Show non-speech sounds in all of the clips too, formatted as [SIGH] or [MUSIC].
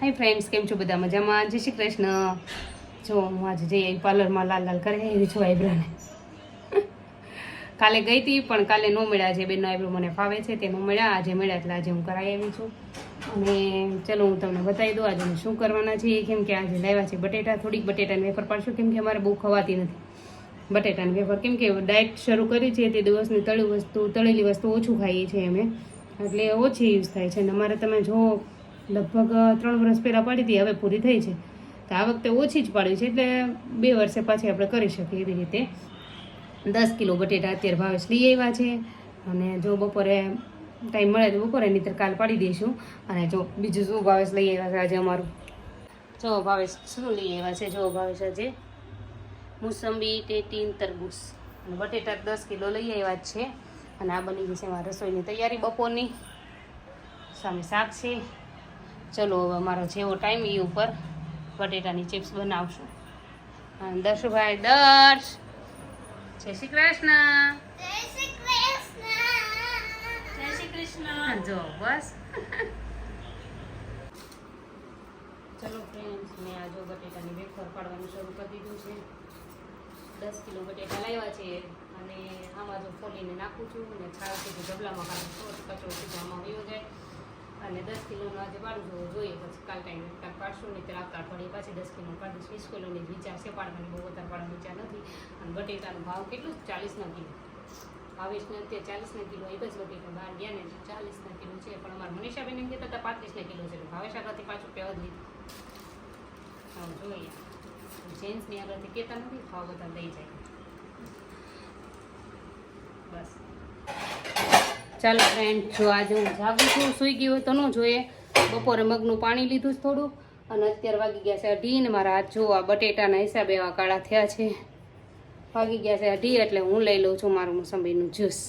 Hi friends કેમ છો બધા મજામાં? જય શ્રી કૃષ્ણ. જો હું આજે જઈ પાર્લરમાં લાલ લાલ કરે એવી છું આઈબ્રાને. કાલે ગઈ હતી, પણ કાલે ન મળ્યા. છે બેનનો આઈબ્રો મને ફાવે છે તે ન મળ્યા. આજે મળ્યા એટલે આજે હું કરાવી આવી છું. અને ચલો હું તમને બતાવી દઉં આજે શું કરવાના છીએ. કેમ કે આજે લાવ્યા છે બટેટા. થોડીક બટેટાને વેફર પાડશું. કેમ કે અમારે બહુ ખવાતી નથી બટેટાને વેફર. કેમ કે ડાયટ શરૂ કરી છે તે દિવસની તળી વસ્તુ, તળેલી વસ્તુ ઓછું ખાઈએ છીએ અમે. એટલે ઓછી યુઝ થાય છે. અને અમારે તમે જો લગભગ ત્રણ વર્ષ પહેલાં પાડી હતી, હવે પૂરી થઈ છે. તો આ વખતે ઓછી જ પાડી છે, એટલે બે વર્ષે પાછી આપણે કરી શકીએ એવી રીતે. દસ કિલો બટેટા અત્યારે ભાવેશ લઈ આવ્યા છે. અને જો બપોરે ટાઈમ મળે તો બપોરે, નહીંતર કાલ પાડી દઈશું. અને જો બીજું શું ભાવેશ લઈ આવ્યા છે આજે અમારું. જો ભાવેશ શું લઈ આવ્યા છે, જો ભાવેશ આજે? મોસંબી ટેટીન તરબૂચ. અને બટેટા દસ કિલો લઈ આવ્યા છે. અને આ બની ગઈ મારા રસોઈની તૈયારી બપોરની. સામે શાક છે. ચલો હવે અમારો જેવો ટાઈમ એ ઉપર બટેટાની ચિપ્સ બનાવશું. દર્શુભાઈ દર્શ! જય શ્રી કૃષ્ણ! જય શ્રી કૃષ્ણ! જો બસ. ચલો ફ્રેન્ડ્સ મેં આ જો બટેટાની વેફર પાડવાનું શરૂ કરી દીધું છે. દસ કિલો બટેટા લાવ્યા છે અને આમાં જો ફોલીને નાખું છું અને છાલ સીધું ડબલામાં કાઢું છું તો કચરો સીધામાં વયો જાય. અને દસ કિલોનું આજે પાડવું જોઈએ, પછી કાલ ટાઈમ કાલ પાડશું, નહીં ત્યારે આવતા અઠવાડિયે પાછી દસ કિલો પાડીશ વીસ કિલોની વિચાર છે પાડવાની, બહુ વધારે પાડવાનો વિચાર નથી. અને બટેટાનો ભાવ કેટલું? ચાલીસના કિલો. ભાવેશને અત્યારે ચાલીસના કિલો, એક જ બટેટા બહાર ગયા ને ચાલીસના કિલો છે. પણ અમારા મનીષાબેન એમ કહેતા હતા, પાંત્રીસના કિલો છે. ભાવેશ આગળથી પાંચ રૂપિયા વધી જોઈએ. જેન્ટ્સની આગળથી કહેતા નથી, ભાવ બધા લઈ જાય. બસ. ચાલો ફ્રેન્ડ જો આજે હું જાગું છું, સૂઈ ગઈ હોય તો ન જોઈએ. બપોરે મગનું પાણી લીધું છે થોડું અને અત્યારે વાગી ગયા છે અઢી ને મારા હાથ જો આ બટેટાના હિસાબે એવા કાળા થયા છે. વાગી ગયા છે અઢી એટલે હું લઈ લઉં છું મારું મોસંબીનું જ્યુસ.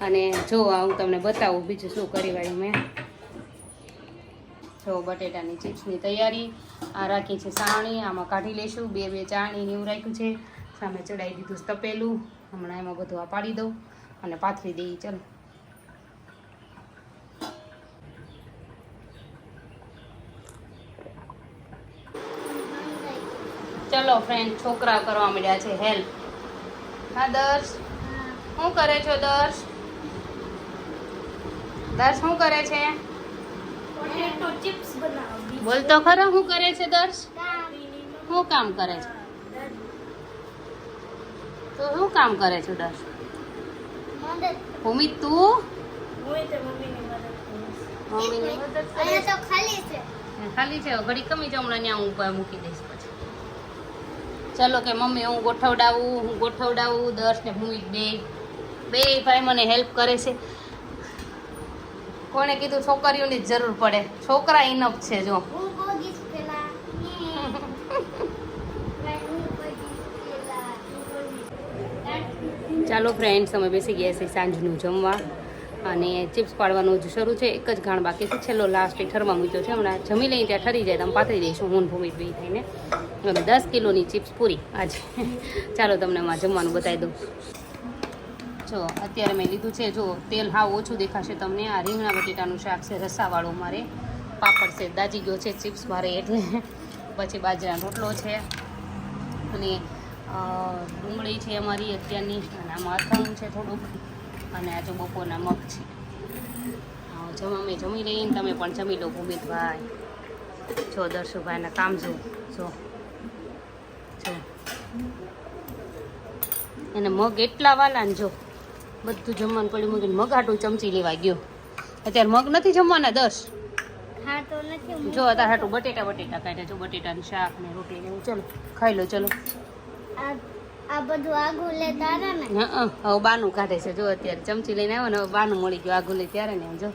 અને જો આ હું તમને બતાવું બીજું શું કરી વાળ્યું મેં. જો બટેટાની ચિપ્સની તૈયારી. આ રાખી છે સાણી, આમાં કાઢી લઈશું. બે બે ચાણી એવું રાખ્યું છે. સામે ચડાવી દીધું તપેલું. હમણાં એમાં બધું આ પાડી દઉં. અને પાથરી દઈએ ચાલો. ચલો ફ્રેન્ડ છોકરા કરવા માંડ્યા છે હેલ્પ હા દર્શ? શું કરે છો દર્શ? દર્શ શું કરે છે? બોલ તો ખરો શું કરે છે દર્શ? શું કામ કરે છે? તો શું કામ કરે છે દર્શ? ભૂમિ તું? મમ્મીની મદદ ખાલી છે. ખાલી છે ઘડી કમી જમણા ત્યાં હું મૂકી દઈશ. ચલો કે મમ્મી હું ગોઠવડાવું હું ગોઠવડાવું દર્શ ને ભૂમિ બે. બે ભાઈ મને હેલ્પ કરે છે. કોણે કીધું છોકરીઓની જરૂર પડે. છોકરા ઇનફ છે જો. હું હું ચાલો ફ્રેન્ડ્સ અમે બેસી ગયા છીએ સાંજનું જમવા. અને ચિપ્સ પાડવાનું જ શરૂ છે. એક જ ઘાણ બાકી છે. છેલ્લો લાસ્ટ એ ઠરવા મૂક્યો છે. હમણાં જમી લઈને ત્યાં ઠરી જાય તમે પાથરી દઈશું હું ભૂમિ બે થઈને. અને દસ કિલોની ચિપ્સ પૂરી. આજે [LAUGHS] ચાલો તમને એમાં જમવાનું બતાવી દઉં. જો, અત્યારે મેં લીધું છે. જો, તેલ હાવ ઓછું દેખાશે તમને. આ રીંગણા બટેટાનું શાક છે, રસાવાળું મારે. પાપડ છે, દાજી ગયો છે ચિપ્સ મારે એટલે. પછી બાજરાનો રોટલો છે. અને ડુંગળી છે અમારી અત્યારની. અને આમાં અથાણું છે થોડુંક. અને આ જો બપોરના મગ છે. જમ અમે જમી લઈએ ને તમે પણ જમી લો ભૂમિતભાઈ. જો દર્શુભાઈના કામ જો જો. જો. એને મગ એટલા વાલા ને જો. બધું જમવાનું પડ્યું મૂકીને મગ હાટું ચમચી લેવા ગયો. અત્યારે મગ નથી જમવાના દસ. જો અત્યારે હાટું બટેટા બટેટા કાઢ્યા. જો બટેટાનું શાક ને રોટલી ને ચલો ખાઈ લો ચલો. આ આ બધું આગું લે તારા ને? હા હવે બાનું કાઢે છે. જો અત્યારે ચમચી લઈને આવ્યો ને હવે બાનું મળી ગયું આગું ત્યારે ને જો.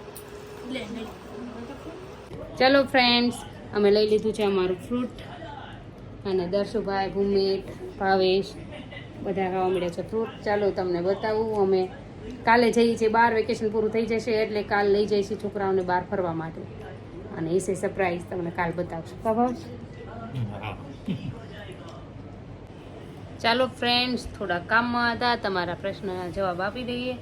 ચલો ફ્રેન્ડ્સ અમે લઈ લીધું છે અમારું ફ્રૂટ અને દર્શુભાઈ ભૂમિત ભાવેશ બધા ખાવા મળ્યા છે ફ્રૂટ ચાલો તમને બતાવું અમે કાલે જઈએ છીએ બહાર વેકેશન પૂરું થઈ જશે એટલે કાલ લઈ જઈશું છોકરાઓને બહાર ફરવા માટે. અને એ સરપ્રાઈઝ તમને કાલ બતાવશું. ભાવેશ ચાલો ફ્રેન્ડ્સ થોડા કામમાં હતા તમારા પ્રશ્નના જવાબ આપી દઈએ.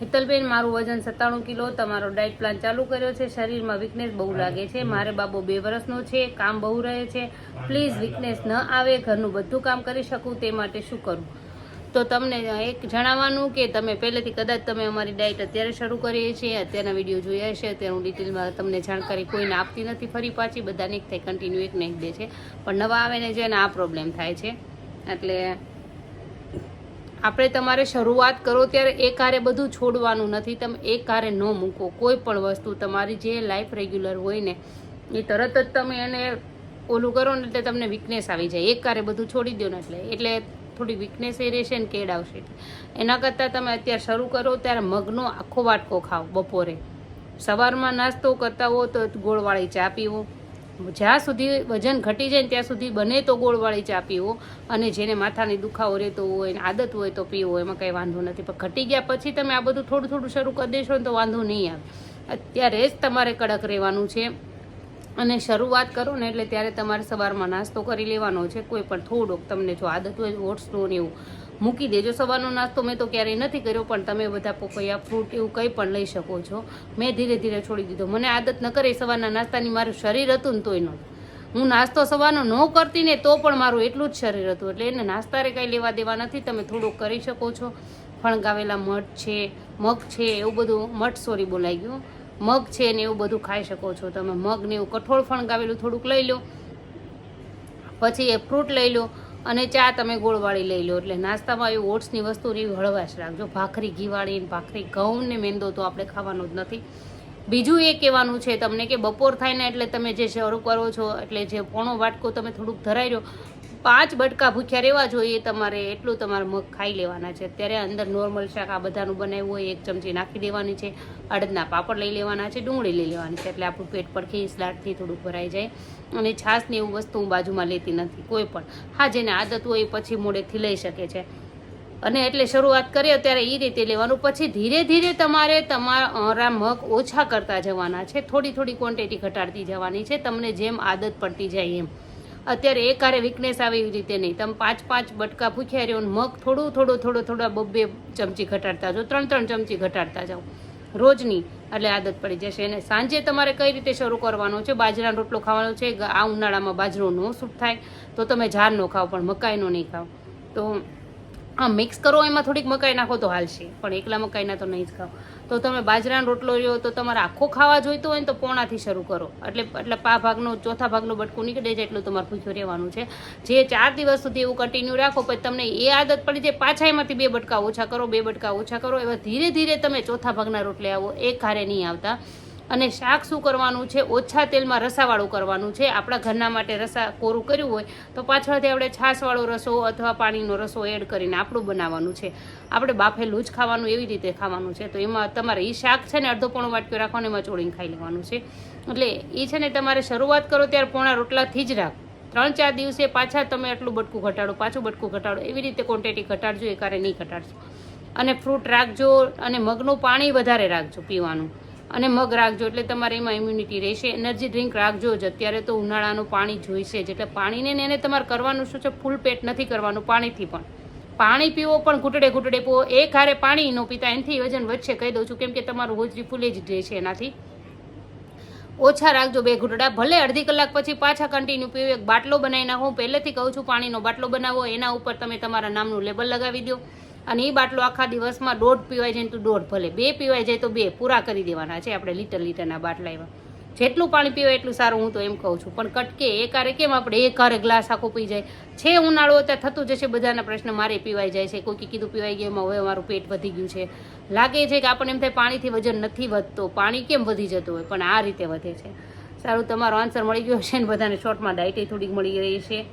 હિતલબેન મારું વજન સત્તાણું કિલો તમારો ડાયટ પ્લાન ચાલુ કર્યો છે. શરીરમાં વીકનેસ બહુ લાગે છે. મારે બાબો બે વર્ષનો છે કામ બહુ રહે છે. પ્લીઝ વીકનેસ ન આવે ઘરનું બધું કામ કરી શકું તે માટે શું કરું? તો તમને એક જણાવવાનું કે તમે પહેલેથી કદાચ તમે અમારી ડાયટ અત્યારે શરૂ કરીએ છીએ, અત્યારના વીડિયો જોયા છે અત્યારે હું ડિટેલમાં તમને જાણકારી કોઈને આપતી નથી, ફરી પાછી બધાને એક થાય કન્ટિન્યુ એક ને દે છે. પણ નવા આવે ને જેને આ પ્રોબ્લેમ થાય છે. એટલે આપણે તમારે શરૂઆત કરો ત્યારે એક હારે બધું છોડવાનું નથી, તમે એક હારે ન મૂકો. કોઈ પણ વસ્તુ તમારી જે લાઈફ રેગ્યુલર હોય ને, એ તરત જ તમે એને ઓલું કરો ને એટલે તમને વીકનેસ આવી જાય. એક હારે બધું છોડી દો ને એટલે. એટલે થોડી વીકનેસ એ રહેશે ને કેડ આવશે. એના કરતાં તમે અત્યારે શરૂ કરો ત્યારે મગનો આખો વાટકો ખાઓ બપોરે. સવારમાં નાસ્તો કરતા હો તો ગોળવાળી ચા પીવો. જ્યાં સુધી વજન ઘટી જાય ત્યાં સુધી બને તો ગોળવાળી ચા પીવો. અને જેને માથાની દુખાવો રહેતો હોય આદત હોય તો પીવો, એમાં કંઈ વાંધો નથી. પણ ઘટી ગયા પછી તમે આ બધું થોડું થોડું શરૂ કરી દેશો ને તો વાંધો નહીં આવે. અત્યારે જ તમારે કડક રહેવાનું છે. અને શરૂઆત કરો ને એટલે ત્યારે તમારે સવારમાં નાસ્તો કરી લેવાનો છે. કોઈ પણ થોડોક તમને જો આદત હોય ઓટ્સનો ને એવું, મૂકી દેજો. સવારનો નાસ્તો મેં તો ક્યારેય નથી કર્યો, પણ તમે બધા પપૈયા, ફ્રૂટ એવું કંઈ પણ લઈ શકો છો. મેં ધીરે ધીરે છોડી દીધો. મને આદત ન કરે સવારના નાસ્તાની, મારું શરીર હતું ને તોય ન. હું નાસ્તો સવારનો ન કરતી ને તો પણ મારું એટલું જ શરીર હતું. એટલે એને નાસ્તારે કાંઈ લેવા દેવા નથી. તમે થોડુંક કરી શકો છો. ફણગાવેલા મઠ છે, મગ છે, એવું બધું, મઠ સોરી બોલાઈ ગયું. મગ છે ને એવું બધું ખાઈ શકો છો. તમે મગ ને એવું કઠોળ ફણગાવેલું થોડુંક લઈ લો. પછી એ ફ્રૂટ લઈ લો અને ચા તમે ગોળવાળી લઈ લો. એટલે નાસ્તામાં એવું ઓટ્સની વસ્તુ ને એવી હળવાશ રાખજો. ભાખરી ઘીવાળી ભાખરી ઘઉં ને મેંદો તો આપણે ખાવાનો જ નથી. બીજું એ કહેવાનું છે તમને કે બપોર થાય ને એટલે તમે જે શરૂ કરો છો, એટલે જે પોણો વાટકો તમે થોડુંક ધરાઈ રહ્યો, પાંચ બટકા ભૂખ્યા રહેવા જોઈએ તમારે, એટલું તમારે મગ ખાઈ લેવાના છે. અત્યારે અંદર નોર્મલ શાક આ બધાનું બનાવ્યું હોય, એક ચમચી નાખી દેવાની છે, અડદના પાપડ લઈ લેવાના છે, ડુંગળી લઈ લેવાની છે, એટલે આપણું પેટ પર ખીસ લાટથી થોડુંક ભરાઈ જાય. અને છાશની એવું વસ્તુ હું બાજુમાં લેતી નથી, કોઈ પણ. હા, જેને આદત હોય એ પછી મોડેથી લઈ શકે છે. અને એટલે શરૂઆત કરીએ ત્યારે એ રીતે લેવાનું. પછી ધીરે ધીરે તમારે તમારા મગ ઓછા કરતા જવાના છે. થોડી થોડી ક્વોન્ટિટી ઘટાડતી જવાની છે. તમને જેમ આદત પડતી જાય એમ. અત્યારે એક હારે વીકનેસ આવે એવી રીતે નહીં. તમે પાંચ પાંચ બટકા ભૂખ્યા રહ્યો ને મગ થોડું થોડું થોડું, થોડા બબ્બે ચમચી ઘટાડતા જાઓ. ત્રણ ત્રણ ચમચી ઘટાડતા જાઓ. રોજની એટલે આદત પડી જશે. અને સાંજે તમારે કઈ રીતે શરૂ કરવાનો છે? બાજરાનો રોટલો ખાવાનો છે આ ઉનાળામાં બાજરો ન સૂટ થાય? તો તમે જારનો ખાઓ પણ મકાઈનો નહીં ખાઓ તો હા મિક્સ કરો, એમાં થોડીક મકાઈ નાખો તો હાલશે. પણ એકલા મકાઈના તો નહીં જ ખાઓ. તો તમે બાજરાનો રોટલો રહ્યો તો તમારે આખો ખાવા જોઈતો હોય ને તો પોણાથી શરૂ કરો. એટલે એટલે પા ભાગનો, ચોથા ભાગનો બટકું નીકળે જાય એટલું તમારે ભૂખ્યું રહેવાનું છે. જે ચાર દિવસ સુધી એવું કન્ટિન્યુ રાખો, પછી તમને એ આદત પડી જાય, પાછા એમાંથી બે બટકા ઓછા કરો, બે બટકા ઓછા કરો, એવા ધીરે ધીરે તમે ચોથા ભાગના રોટલે આવો, એક હારે નહીં આવતા. અને શાક શું કરવાનું છે? ઓછા તેલમાં રસાવાળું કરવાનું છે. આપણા ઘરના માટે રસા કોરું કર્યું હોય તો પાછળથી આપણે છાશવાળો રસો અથવા પાણીનો રસો એડ કરીને આપણું બનાવવાનું છે. આપણે બાફેલું જ ખાવાનું, એવી રીતે ખાવાનું છે. તો એમાં તમારે એ શાક છે ને અડધો પોણો વાટક્યો રાખવાનું, એમાં ચોળીને ખાઈ લેવાનું છે. એટલે એ છે ને તમારે શરૂઆત કરો ત્યારે પોણા રોટલાથી જ રાખ. ત્રણ ચાર દિવસે પાછા તમે આટલું બટકું ઘટાડો, પાછું બટકું ઘટાડો. એવી રીતે ક્વોન્ટિટી ઘટાડજો, એ કારણે નહીં ઘટાડશો. અને ફ્રૂટ રાખજો અને મગનું પાણી વધારે રાખજો પીવાનું. અને મગ રાખજો એટલે તમારે એમાં ઇમ્યુનિટી રહેશે એનર્જી ડ્રિંક રાખજો જ. અત્યારે તો ઉનાળાનું પાણી જોઈશે જ. એટલે પાણીને એને તમારે કરવાનું શું છે? ફૂલ પેટ નથી કરવાનું, પાણીથી પણ. પાણી પીવો પણ ઘૂંટડે ઘૂંટડે પીવો. એક હારે પાણી ન પીતા, એનાથી વજન વચ્ચે કહી દઉં છું, કેમ કે તમારું હોજરી ફૂલે જ રહેશે એનાથી. ઓછા રાખજો બે ઘૂંટડા. ભલે અડધી કલાક પછી પાછા કન્ટિન્યુ પીવો. એક બાટલો બનાવી નાખો. હું પહેલેથી કહું છું, પાણીનો બાટલો બનાવો. એના ઉપર તમે તમારા નામનું લેબલ લગાવી દો. અને એ બાટલો આખા દિવસમાં દોઢ પીવાય જાય તો દોઢ ભલે. બે પીવાય જાય તો બે. પૂરા કરી દેવાના છે આપણે લીટર લીટરના બાટલા એવા જેટલું પાણી પીવાય એટલું સારું, હું તો એમ કહું છું. પણ કટકે એકારે કેમ આપણે એકારે ગ્લાસ આખો પી જાય? છે ઉનાળો ત્યાં થતું જશે બધાના પ્રશ્ન. મારે પીવાઈ જાય છે. કોઈ કીધું પીવાઈ ગયું હવે મારું પેટ વધી ગયું છે. લાગે છે કે આપણને એમ થાય પાણીથી વજન નથી વધતો. પાણી કેમ વધી જતું હોય? પણ આ રીતે વધે છે. સારું, તમારો આન્સર મળી ગયો છે ને બધાને. શોર્ટમાં ડાયટી થોડીક મળી રહી છે.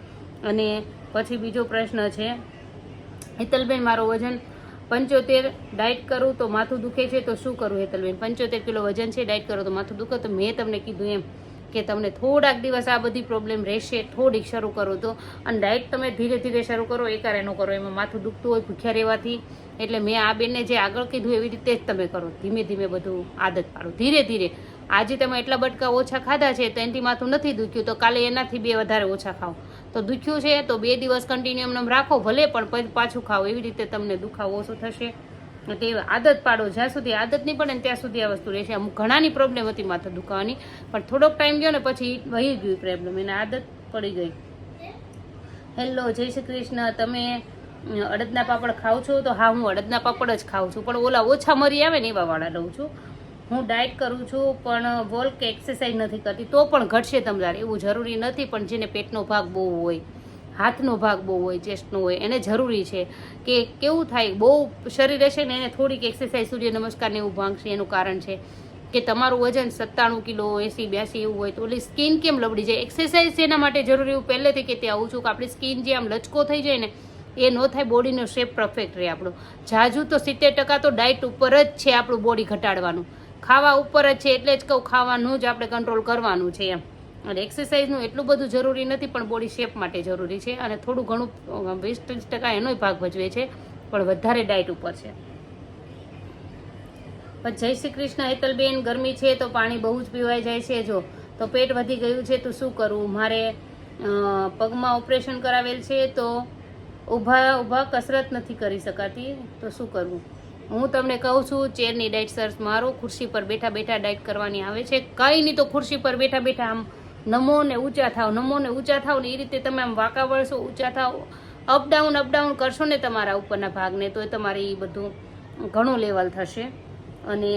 અને પછી બીજો પ્રશ્ન છે હેતલબેન, મારો વજન પંચોતેર, ડાયટ કરું તો માથું દુખે છે, તો શું કરું હેતલબેન? પંચોતેર કિલો વજન છે, ડાયટ કરો તો માથું દુખે. તો મેં તમને કીધું એમ કે તમને થોડાક દિવસ આ બધી પ્રોબ્લેમ રહેશે, થોડીક શરૂ કરો તો. અને ડાયટ તમે ધીરે ધીરે શરૂ કરો એકારે ન કરો. એમાં માથું દુખતું હોય, ભૂખ્યા રહેવાથી. એટલે મેં આ બેનને જે આગળ કીધું એવી રીતે જ તમે કરો. ધીમે ધીમે બધું આદત પાડો. ધીરે ધીરે. આજે તમે એટલા બટકા ઓછા ખાધા છે, તો એનાથી માથું નથી દુખ્યું, તો કાલે એનાથી બે વધારે ઓછા ખાઓ. તો દુખ્યું છે, તો બે દિવસ કન્ટિન્યુ એમ રાખો, ભલે પણ પાછું ખાઓ. એવી રીતે તમને દુખાવો ઓછો થશે. તે આદત પાડો. જ્યાં સુધી આદત નહીં પડે ને ત્યાં સુધી આ વસ્તુ રહેશે. અમુક ઘણાની પ્રોબ્લેમ હતી માથા દુખાવાની, પણ થોડોક ટાઈમ ગયો ને પછી વહી ગયું પ્રોબ્લેમ એને આદત પડી ગઈ. હેલો જય શ્રી કૃષ્ણ. તમે, અડદના પાપડ ખાવ છો? તો હા, હું અડદના પાપડ જ ખાઉં છું. પણ ઓલા ઓછા મરી આવે ને એવા વાળા લઉં છું. હું ડાયટ કરું છું, પણ વોલ કે એક્સરસાઇઝ નથી કરતી, તો પણ ઘટશે તમારે. એવું જરૂરી નથી, પણ જેને પેટનો ભાગ બહુ હોય, હાથનો ભાગ બહુ હોય, ચેસ્ટનો હોય, એને જરૂરી છે કે કેવું થાય, બહુ શરીર હશે ને એને થોડીક એક્સરસાઇઝ સૂર્ય નમસ્કાર ને એવું ભાંગશે, એનું કારણ છે કે તમારું વજન સત્તાણું કિલો, એસી, બ્યાસી એવું હોય, તો ઓલી સ્કિન કેમ લબડી જાય? એક્સરસાઇઝ એના માટે જરૂરી, હું પહેલેથી કહેતી આવું છું કે આપણી સ્કિન જે આમ લચકો થઈ જાય ને, એ ન થાય, બોડીનો શેપ પરફેક્ટ રહે આપણો. જાજુ તો સિત્તેર ટકા તો ડાયટ ઉપર જ છે આપણું બોડી ઘટાડવાનું. ખાવા ઉપર જ છે, એટલે જ કહું, ખાવાનું જ આપણે કંટ્રોલ કરવાનું છે એમ. અને એક્સરસાઇઝનું એટલું બધું જરૂરી નથી, પણ બોડી શેપ માટે જરૂરી છે. અને થોડું ઘણું વીસ ત્રીસ ટકા એનોય ભાગ ભજવે છે, પણ વધારે ડાયટ ઉપર છે. પણ જય શ્રી કૃષ્ણ, હેતલબેન, ગરમી છે તો પાણી બહુ જ પીવાઈ જાય છે. જો, તો પેટ વધી ગયું છે તો શું કરવું મારે પગમાં ઓપરેશન કરાવેલ છે તો ઊભા ઊભા કસરત નથી કરી શકાતી. તો શું કરવું હું તમને કહું છું, ચેરની ડાયટ સર્ચ મારો ખુરશી પર બેઠા બેઠા ડાયટ કરવાની આવે છે. કંઈ નહીં તો ખુરશી પર બેઠા બેઠા આમ નમો ને ઊંચા થાવ, નમો ને ઊંચા થાવ ને એ રીતે તમે આમ વાંકા વળશો, ઊંચા થાવ. અપડાઉન અપડાઉન કરશો ને તમારા ઉપરના ભાગને તો તમારે એ બધું ઘણું લેવલ થશે. અને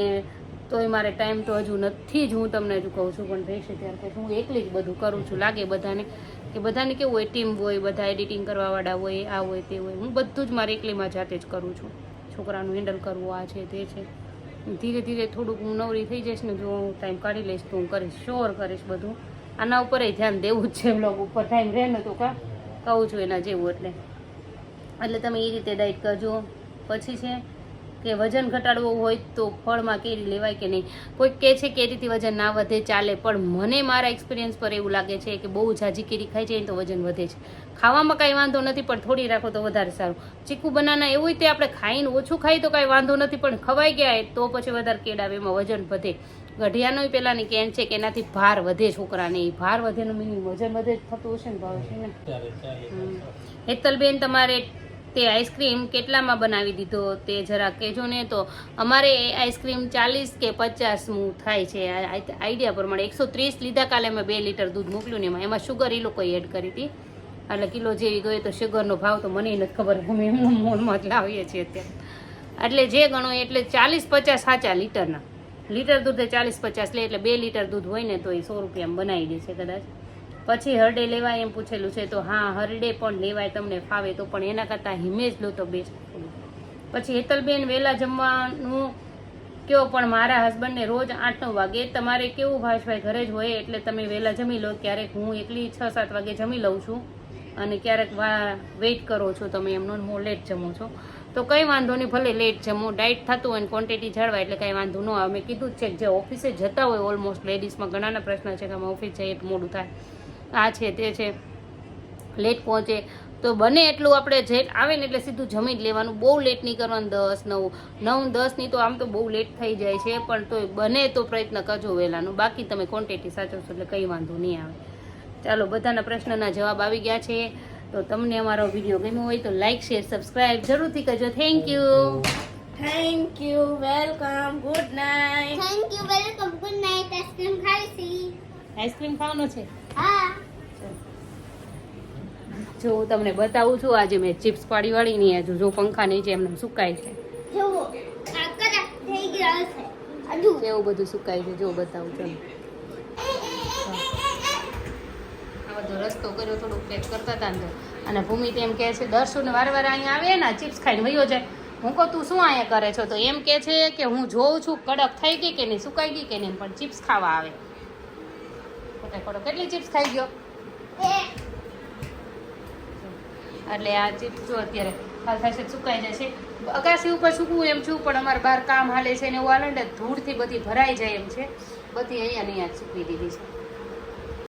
તોય મારે ટાઈમ તો હજુ નથી જ હું તમને હજુ કહું છું, પણ રહેશે ત્યાર હું એકલી જ બધું કરું છું. લાગે બધાને કે બધાને કેવું હોય ટીમ હોય, બધા એડિટિંગ કરવાવાળા હોય, આ હોય, તે હોય. હું બધું જ મારે એકલીમાં જાતે જ કરું છું. છોકરાનું હેન્ડલ કરવું આ છે તે છે. ધીરે ધીરે થોડુંક હું નવરી થઈ જઈશ ને જો હું ટાઈમ કાઢી લઈશ તો હું કરીશ શ્યોર કરીશ બધું. આના ઉપર ધ્યાન દેવું જ છે બ્લોગ ઉપર ટાઈમ રહે ને તો કા? કહું છું એના જેવું એટલે. એટલે તમે એ રીતે ડાયટ કરજો. પછી છે કે વજન ઘટાડવું હોય તો ફળમાં કેરી લેવાય કે નહીં? કોઈક કહે છે કેરીથી વજન ના વધે ચાલે પણ મને મારા એક્સપિરિયન્સ પર એવું લાગે છે કે બહુ ઝાઝી કેરી ખાઈ જાય તો વજન વધે છે. ખાવામાં કાંઈ વાંધો નથી પણ થોડી રાખો તો વધારે સારું. ચીકુ બનાના એવું તે આપણે ખાઈને ઓછું ખાઈ તો કાંઈ વાંધો નથી પણ ખવાઈ ગયા તો પછી વધારે કેળાવે એમાં વજન વધે. ગઢિયાનો પેલાની કેન છે કે એનાથી ભાર વધે છોકરાને એ ભાર વધેનું મિનિંગ વજન વધે જ થતું હશે ને ભાવ છે ને? હેતલબેન તમારે તે આઈસ્ક્રીમ કેટલામાં બનાવી દીધો તે જરા કહેજો ને તો. અમારે એ આઈસ્ક્રીમ ચાલીસ કે પચાસનું થાય છે. આઈડિયા પ્રમાણે એકસો ત્રીસ લીધા કાલે મેં બે લીટર દૂધ મોકલ્યું ને એમાં એમાં શુગર એ લોકોએ એડ કરી હતી. એટલે કિલો જેવી ગયો તો શુગરનો ભાવ તો મને નથી ખબર. અમે એમનો મોલમાં જ લાવીએ છીએ અત્યારે. એટલે જે ગણો એટલે ચાલીસ પચાસ સાચા લીટરના. લીટર દૂધે ચાલીસ પચાસ લે એટલે બે લીટર દૂધ હોય ને તો એ સો રૂપિયામાં બનાવી દે છે કદાચ. પછી હરડે લેવાય એમ પૂછેલું છે, તો હા, હરડે પણ લેવાય તમને ફાવે તો, પણ એના કરતાં હિમેજ લો તો બેસ્ટ પછી હેતલબેન વહેલા જમવાનું કયો, પણ મારા હસબન્ડને રોજ આઠ નવ વાગે, તમારે કેવું ભાષભાઈ ઘરે જ હોય એટલે તમે વહેલા જમી લો, ક્યારેક હું એકલી છ સાત વાગે જમી લઉં છું અને ક્યારેક વેઇટ કરો છો તમે એમનો હું લેટ જમો છો. તો કંઈ વાંધો નહીં, ભલે લેટ જમો ડાયટ થતું હોય ક્વોન્ટિટી જળવાય એટલે કંઈ વાંધો ન આવે. મેં કીધું જ છે જે ઓફિસે જતા હોય ઓલમોસ્ટ લેડીઝમાં ઘણાના પ્રશ્ન છે કે અમે ઓફિસ જઈએ મોડું થાય. આ છે તે છે. લેટ પહોંચે. તો બને એટલું આપણે જે આવે ને એટલે સીધું જમી જ લેવાનું. બહુ લેટ નહીં કરવાનું દસ નવ. નવ દસની તો આમ તો બહુ લેટ થઈ જાય છે પણ તો બને તો પ્રયત્ન કરજો વહેલાનું બાકી તમે ક્વોન્ટિટી સાચવશો એટલે કંઈ વાંધો નહીં આવે. ચાલો બધાના પ્રશ્નના જવાબ આવી ગયા છે. તો તમને અમારો વીડિયો ગમ્યો હોય તો લાઇક શેર સબસ્ક્રાઇબ જરૂરથી કરજો. Thank you thank you welcome good night thank you welcome good night ice cream ખાઈશી. Ice cream ખાવાનો છે? જો હું તમને બતાવું છું આજે મેં ચિપ્સ પાડી વાળી ની હજુ જો પંખા નીચે એમને સુકાય છે. કેવું બધું સુકાય છે જો બતાવું ચાલો આ બધો રસ્તો કર્યો થોડું પેક કરતા હતા અને ભૂમિ તેમ કહે છે દર્શુને વારે વારે અહીંયા આવે ને ચિપ્સ ખાઈને વયો જાય. હું કહું તું શું અહીંયા કરે છો? તો એમ કહે છે કે હું જોઉં છું કડક થઈ ગઈ કે નહીં સુકાઈ ગઈ કે નહીં પણ ચિપ્સ ખાવા આવે. ખોટો કેટલી ચિપ્સ ખાઈ ગયો? એટલે આ ચિપ્સ જો અત્યારે હાલ થશે સુકાઈ જશે. અગાસી ઉપર સૂકવું એમ છું પણ અમારે બહાર કામ હાલે છે ને એવું હાલે ધૂળથી બધી ભરાઈ જાય એમ છે. બધી અહીંયા ને અહીંયા સૂકવી દીધી છે.